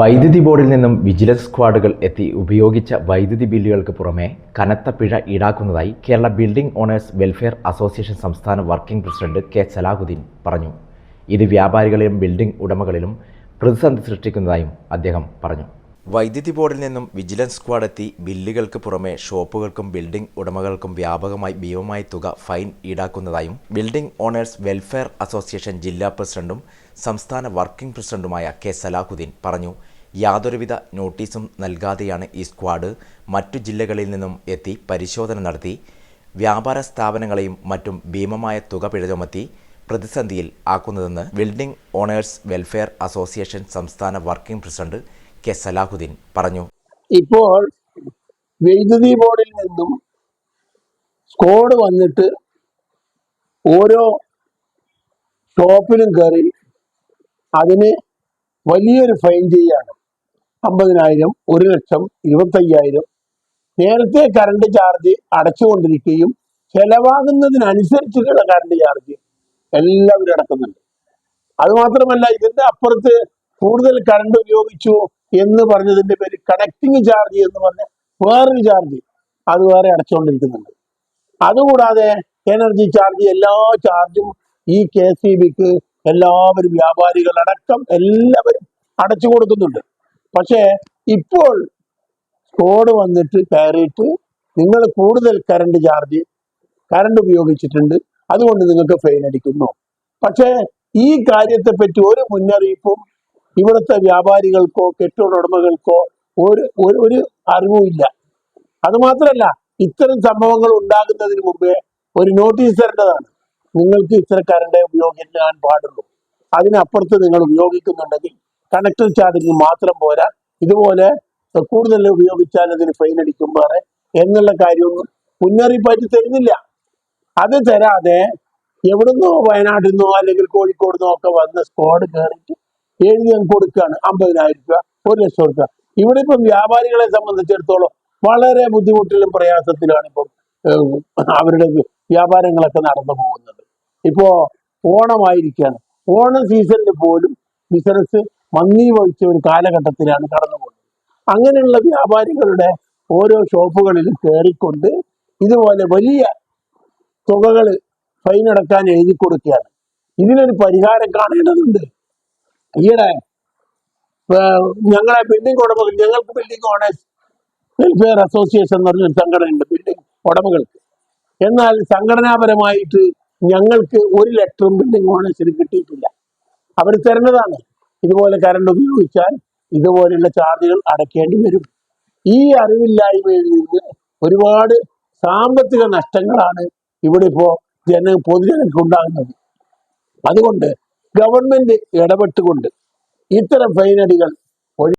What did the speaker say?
വൈദ്യുതി ബോർഡിൽ നിന്നും വിജിലൻസ് സ്ക്വാഡുകൾ എത്തി ഉപയോഗിച്ച വൈദ്യുതി ബില്ലുകൾക്ക് പുറമെ കനത്ത പിഴ ഈടാക്കുന്നതായി Kerala building owners welfare association സംസ്ഥാന വർക്കിംഗ് പ്രസിഡന്റ് കെ സലാഹുദ്ദീൻ പറഞ്ഞു. ഇത് വ്യാപാരികളിലും ബിൽഡിംഗ് ഉടമകളിലും പ്രതിസന്ധി സൃഷ്ടിക്കുന്നതായും അദ്ദേഹം പറഞ്ഞു. വൈദ്യുതി ബോർഡിൽ നിന്നും വിജിലൻസ് സ്ക്വാഡ് എത്തി ബില്ലുകൾക്ക് പുറമെ ഷോപ്പുകൾക്കും ബിൽഡിംഗ് ഉടമകൾക്കും വ്യാപകമായി ഭീമമായ തുക ഫൈൻ ഈടാക്കുന്നതായും ബിൽഡിംഗ് ഓണേഴ്സ് വെൽഫെയർ അസോസിയേഷൻ ജില്ലാ പ്രസിഡന്റും സംസ്ഥാന വർക്കിംഗ് പ്രസിഡന്റുമായ കെ സലാഹുദ്ദീൻ പറഞ്ഞു. യാതൊരുവിധ നോട്ടീസും നൽകാതെയാണ് ഈ സ്ക്വാഡ് മറ്റു ജില്ലകളിൽ നിന്നും എത്തി പരിശോധന നടത്തി വ്യാപാര സ്ഥാപനങ്ങളെയും മറ്റും ഭീമമായ തുക പിഴ ചുമത്തി പ്രതിസന്ധിയിൽ ആക്കുന്നതെന്ന് ബിൽഡിംഗ് ഓണേഴ്സ് വെൽഫെയർ അസോസിയേഷൻ സംസ്ഥാന വർക്കിംഗ് പ്രസിഡന്റ് കെ സലാഹുദ്ദീൻ പറഞ്ഞു. ഇപ്പോൾ വൈദ്യുതി ബോർഡിൽ നിന്നും സ്കോഡ് വന്നിട്ട് ഓരോ ഷോപ്പിലും കയറി അതിന് വലിയൊരു ഫൈൻ ചെയ്യാണ് അമ്പതിനായിരം ഒരു ലക്ഷം ഇരുപത്തയ്യായിരം. നേരത്തെ കറണ്ട് ചാർജ് അടച്ചുകൊണ്ടിരിക്കുകയും ചെലവാകുന്നതിനനുസരിച്ചിട്ടുള്ള കറണ്ട് ചാർജ് എല്ലാവരും അടക്കുന്നുണ്ട്. അതുമാത്രമല്ല ഇതിന്റെ അപ്പുറത്ത് കൂടുതൽ കറണ്ട് ഉപയോഗിച്ചു എന്ന് പറഞ്ഞതിന്റെ പേര് കണക്ടിങ് ചാർജ് എന്ന് പറഞ്ഞ വേറൊരു ചാർജ് അത് വേറെ അടച്ചുകൊണ്ടിരിക്കുന്നുണ്ട്. അതുകൂടാതെ എനർജി ചാർജ് എല്ലാ ചാർജും ഈ കെ സി ബിക്ക് എല്ലാവരും വ്യാപാരികളടക്കം എല്ലാവരും അടച്ചു കൊടുക്കുന്നുണ്ട്. പക്ഷേ ഇപ്പോൾ സ്കോഡ് വന്നിട്ട് കയറിയിട്ട് നിങ്ങൾ കൂടുതൽ കറണ്ട് ചാർജ് കറണ്ട് ഉപയോഗിച്ചിട്ടുണ്ട്. അതുകൊണ്ട് നിങ്ങൾക്ക് ഫൈൻ അടിക്കുന്നു. പക്ഷേ ഈ കാര്യത്തെ പറ്റി ഒരു മുന്നറിയിപ്പും ഇവിടുത്തെ വ്യാപാരികൾക്കോ കെട്ടിട ഒരു ഒരു ഒരു അറിവുമില്ല അതുമാത്രമല്ല ഇത്തരം സംഭവങ്ങൾ ഉണ്ടാകുന്നതിന് മുമ്പേ ഒരു നോട്ടീസ് തരേണ്ടതാണ്. നിങ്ങൾക്ക് ഇത്തരം കറണ്ട് ഉപയോഗിക്കാൻ പാടുള്ളൂ. അതിനപ്പുറത്ത് നിങ്ങൾ ഉപയോഗിക്കുന്നുണ്ടെങ്കിൽ കണക്ടർ ചാർജിങ് മാത്രം പോരാ. ഇതുപോലെ കൂടുതൽ ഉപയോഗിച്ചാൽ അതിന് ഫൈൻ അടിക്കും വേറെ എന്നുള്ള കാര്യമൊന്നും മുന്നറിയിപ്പായിട്ട് തരുന്നില്ല. അത് തരാതെ എവിടുന്നോ വയനാട്ടിൽ നിന്നോ അല്ലെങ്കിൽ കോഴിക്കോട് നിന്നോ ഒക്കെ വന്ന് സ്ക്വാഡ് കയറിയിട്ട് എഴുതി കൊടുക്കുകയാണ്. അമ്പതിനായിരം രൂപ ഒരു ലക്ഷം രൂപ. ഇവിടെ ഇപ്പം വ്യാപാരികളെ സംബന്ധിച്ചിടത്തോളം വളരെ ബുദ്ധിമുട്ടിലും പ്രയാസത്തിലാണ് ഇപ്പം അവരുടെ വ്യാപാരങ്ങളൊക്കെ നടന്നു പോകുന്നത്. ഇപ്പോ ഓണമായിരിക്കുകയാണ് ഓണം സീസണിൽ പോലും ബിസിനസ് മന്ദീഭവിച്ച ഒരു കാലഘട്ടത്തിലാണ് കടന്നു പോകുന്നത് അങ്ങനെയുള്ള വ്യാപാരികളുടെ ഓരോ ഷോപ്പുകളിലും കയറിക്കൊണ്ട് ഇതുപോലെ വലിയ തുകകൾ ഫൈൻ അടക്കാൻ എഴുതി കൊടുക്കുകയാണ്. ഇതിനൊരു പരിഹാരം കാണേണ്ടതുണ്ട്. ഈയിടെ ഞങ്ങളെ ബിൽഡിംഗ് ഉടമകൾ ഞങ്ങൾക്ക് ബിൽഡിംഗ് ഓണേഴ്സ് വെൽഫെയർ അസോസിയേഷൻ എന്ന് പറഞ്ഞൊരു സംഘടനയുണ്ട് ബിൽഡിംഗ് ഉടമകൾക്ക്. എന്നാൽ സംഘടനാപരമായിട്ട് ഞങ്ങൾക്ക് ഒരു ലെറ്ററും ബിൽഡിംഗ് ഓണേഴ്സിന് കിട്ടിയിട്ടില്ല. അവർ തരുന്നതാണ്. ഇതുപോലെ കറണ്ട് ഉപയോഗിച്ചാൽ ഇതുപോലെയുള്ള ചാർജുകൾ അടയ്ക്കേണ്ടി വരും. ഈ അറിവില്ലായ്മയിൽ നിന്ന് ഒരുപാട് സാമ്പത്തിക നഷ്ടങ്ങളാണ് ഇവിടെ ഇപ്പോ ജന പൊതുജനങ്ങൾക്ക് ഉണ്ടാകുന്നത് അതുകൊണ്ട് ഗവൺമെന്റ് ഇടപെട്ടുകൊണ്ട് ഇത്തരം ഫൈനടികൾ ഒഴി